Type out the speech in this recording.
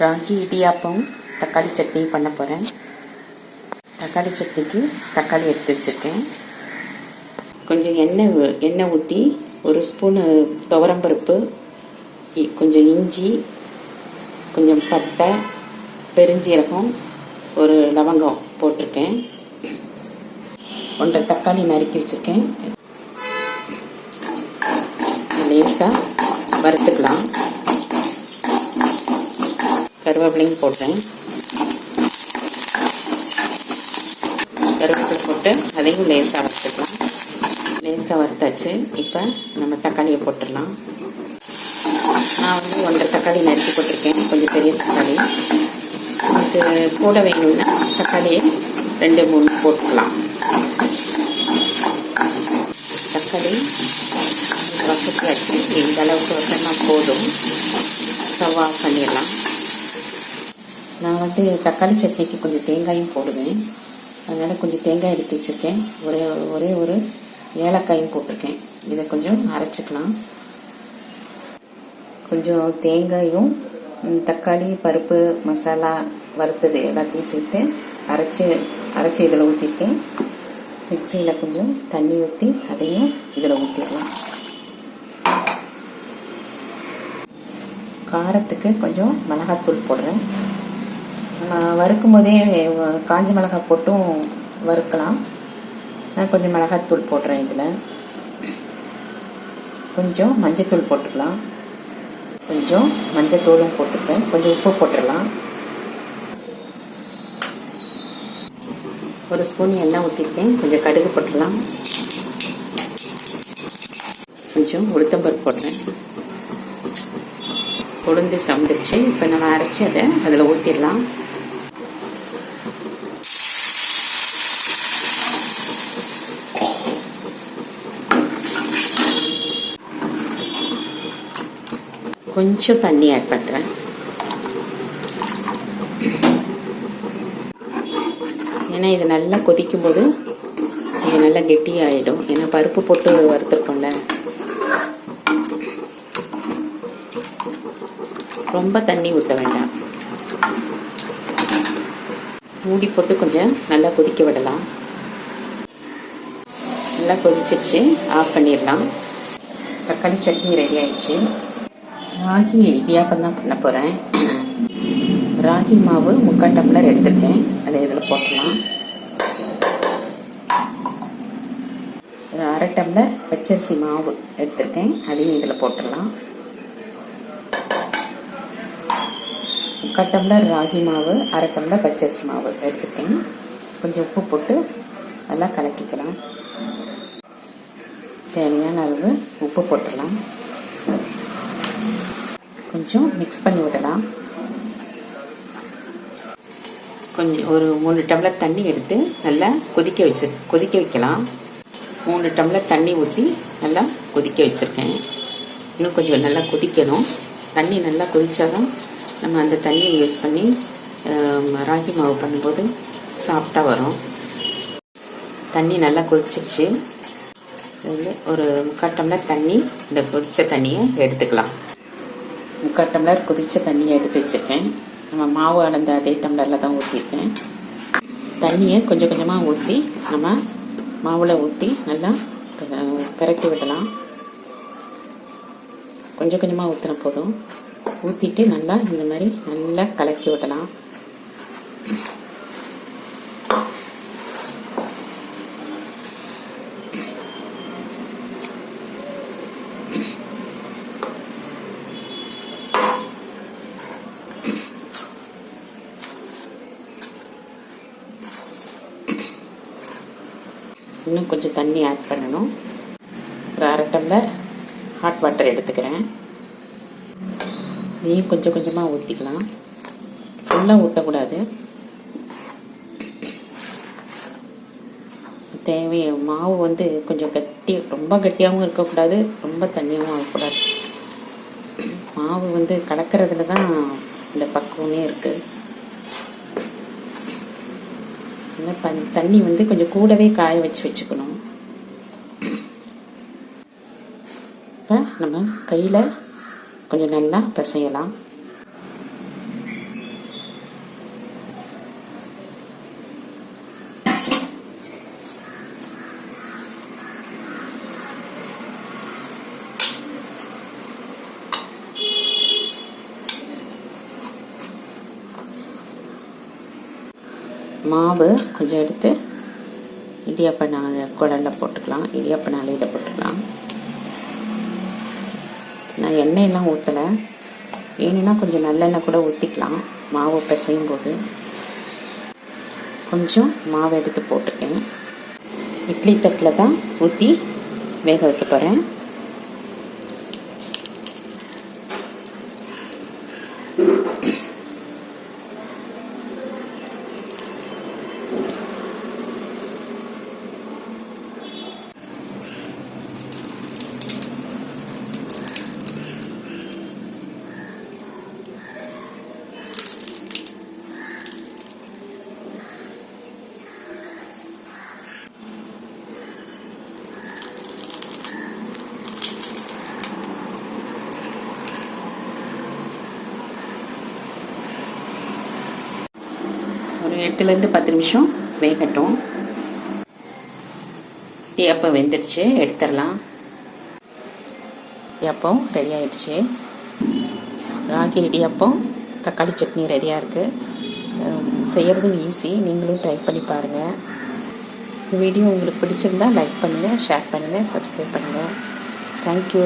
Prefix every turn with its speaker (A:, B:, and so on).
A: ராகி இடியாப்பம் தக்காளி சட்னி பண்ண போகிறேன் தக்காளி சட்னிக்கு தக்காளி எடுத்து வச்சுருக்கேன். கொஞ்சம் எண்ணெய் எண்ணெய் ஊற்றி ஒரு ஸ்பூனு துவரம்பருப்பு கொஞ்சம் இஞ்சி கொஞ்சம் பட்டை பெருஞ்சீரகம் ஒரு லவங்கம் போட்டிருக்கேன். ஒன்றரை தக்காளி நறுக்கி வச்சுருக்கேன். லேசாக வறுத்துக்கலாம். கருவேப்பிலையும் போடுறேன் கருவேப்பிலை போட்டு அதையும் லேசாக வறுத்துக்கலாம். லேசாக வறுத்தாச்சு. இப்போ நம்ம தக்காளியை போட்டுடலாம். நான் வந்து ஒன்றரை தக்காளி நறுக்கி போட்டிருக்கேன். கொஞ்சம் பெரிய தக்காளி. இது கூட வேணும்னா தக்காளியை ரெண்டு மூணு போட்டுக்கலாம். தக்காளி வசதியாச்சு இந்த அளவுக்கு வசமாக போதும். ஸ்டவ் பண்ணிடலாம். நான் வந்து தக்காளி சட்னிக்கு கொஞ்சம் தேங்காயும் போடுவேன். அதனால் கொஞ்சம் தேங்காய் எடுத்து வச்சுருக்கேன். ஒரே ஒரே ஒரு ஏலக்காயும் போட்டிருக்கேன். இதை கொஞ்சம் அரைச்சிக்கலாம். கொஞ்சம் தேங்காயும் தக்காளி பருப்பு மசாலா வறுத்தது எல்லாத்தையும் சேர்த்து அரைச்சி அரைச்சி இதில் ஊற்றிருக்கேன் மிக்சியில் கொஞ்சம் தண்ணி ஊற்றி அதையும் இதில் ஊற்றிடலாம் காரத்துக்கு கொஞ்சம் மிளகாத்தூள் போடுறேன். வறுக்கும் போதே காஞ்ச மிளகாய் போட்டும் வறுக்கலாம். நான் கொஞ்சம் மிளகாத்தூள் போடுறேன் இதில். கொஞ்சம் மஞ்சத்தூள் போட்டுக்கலாம். கொஞ்சம் மஞ்சத்தூளும் போட்டுருக்கேன் கொஞ்சம் உப்பு போட்டுடலாம். ஒரு ஸ்பூன் எண்ணெய் ஊற்றிருக்கேன் கொஞ்சம் கடுகு போட்டுடலாம். கொஞ்சம் உளுத்தம்பருப்பு போடுறேன். உளுந்து சமைச்சு இப்போ நம்ம அரைச்சி அதை அதில் ஊற்றிடலாம் கொஞ்சம் தண்ணி ஆட் பண்ணுறேன் ஏன்னா இது நல்லா கொதிக்கும் போது இது நல்லா கெட்டியாகிடும் ஏன்னா பருப்பு போட்டு வறுத்துருக்கோம்ல. ரொம்ப தண்ணி ஊற்ற வேண்டாம். மூடி போட்டு கொஞ்சம் நல்லா கொதிக்க விடலாம். நல்லா கொதிச்சிருச்சு. ஆஃப் பண்ணிடலாம். தக்காளி சட்னி ரெடி ஆயிடுச்சு. ராகி இடியாப்பம் தான் பண்ண போகிறேன் ராகி மாவு முக்கால் டம்ளர் எடுத்திருக்கேன். அதை இதில் போட்டலாம் ஒரு அரை டம்ளர் பச்சரிசி மாவு எடுத்திருக்கேன். அதையும் இதில் போட்டுடலாம். முக்கால் டம்ளர் ராகி மாவு அரை டம்ளர் பச்சரிசி மாவு எடுத்துருக்கேன். கொஞ்சம் உப்பு போட்டு நல்லா கலக்கிக்கலாம். தேவையான அளவு உப்பு போட்டுடலாம். கொஞ்சம் மிக்ஸ் பண்ணி விடலாம். கொஞ்சம் ஒரு மூணு டம்ளர் தண்ணி எடுத்து நல்லா கொதிக்க வச்சு கொதிக்க வைக்கலாம். மூணு டம்ளர் தண்ணி ஊற்றி நல்லா கொதிக்க வச்சுருக்கேன். இன்னும் கொஞ்சம் நல்லா கொதிக்கணும். தண்ணி நல்லா கொதிச்சாதான் நம்ம அந்த தண்ணியை யூஸ் பண்ணி ராகி மாவு பண்ணும்போது சாஃப்டாக வரும். தண்ணி நல்லா கொதிச்சிருச்சு. ஒரு முக்கால் டம்ளர் தண்ணி இந்த கொதித்த தண்ணியை எடுத்துக்கலாம். முக்கால் டம்ளர் கொதிச்ச தண்ணியை எடுத்து வச்சுருக்கேன். நம்ம மாவு அளந்த அதே டம்ளரில் தான் ஊற்றிருக்கேன் தண்ணியை கொஞ்சம் கொஞ்சமாக ஊற்றி நம்ம மாவில் ஊற்றி நல்லா பிறக்கி விடலாம். கொஞ்சம் கொஞ்சமாக ஊற்றின போதும். ஊற்றிட்டு நல்லா இந்த மாதிரி நல்லா கலக்கி விடலாம். இன்னும் கொஞ்சம் தண்ணி ஆட் பண்ணணும். ஒரு அரை டம்ளர் ஹாட் வாட்டர் எடுத்துக்கிறேன். இதையும் கொஞ்சம் கொஞ்சமாக ஊற்றிக்கலாம் ஃபுல்லாக ஊற்றக்கூடாது தேவை மாவு வந்து கொஞ்சம் கட்டி ரொம்ப கட்டியாகவும் இருக்கக்கூடாது ரொம்ப தண்ணியாகவும் ஆகக்கூடாது. மாவு வந்து கலக்கிறதுல தான் இந்த பக்குவமே இருக்குது இந்த தண்ணி வந்து கொஞ்சம் கூடவே காய வச்சு வச்சுக்கணும். இப்போ நம்ம கையில் கொஞ்சம் நல்லா பிசையலாம். மாவு கொஞ்சம் எடுத்து இடியாப்ப நாள் குடலில் போட்டுக்கலாம். இடியாப்ப நாளையில் போட்டுக்கலாம். நான் எண்ணெயெல்லாம் ஊற்றலை வேணும்னா கொஞ்சம் நல்லெண்ணெய் கூட ஊற்றிக்கலாம் மாவு பிசையும் போது கொஞ்சம் மாவு எடுத்து போட்டுக்கேன் இட்லி தட்டில் தான் ஊற்றி வேக வைக்க போகிறேன் ஒரு எட்டுலேருந்து பத்து நிமிஷம் வேகட்டும். இடியாப்பம் வெந்துடுச்சு எடுத்துடலாம். இடியாப்பம் ரெடி ஆயிடுச்சு. ராகி இடியாப்பம் தக்காளி சட்னி ரெடியாக இருக்குது செய்கிறதும் ஈஸி நீங்களும் ட்ரை பண்ணி பாருங்கள் இந்த வீடியோ உங்களுக்கு பிடிச்சிருந்தா லைக் பண்ணுங்கள் ஷேர் பண்ணுங்கள் சப்ஸ்கிரைப் பண்ணுங்கள் தேங்க்யூ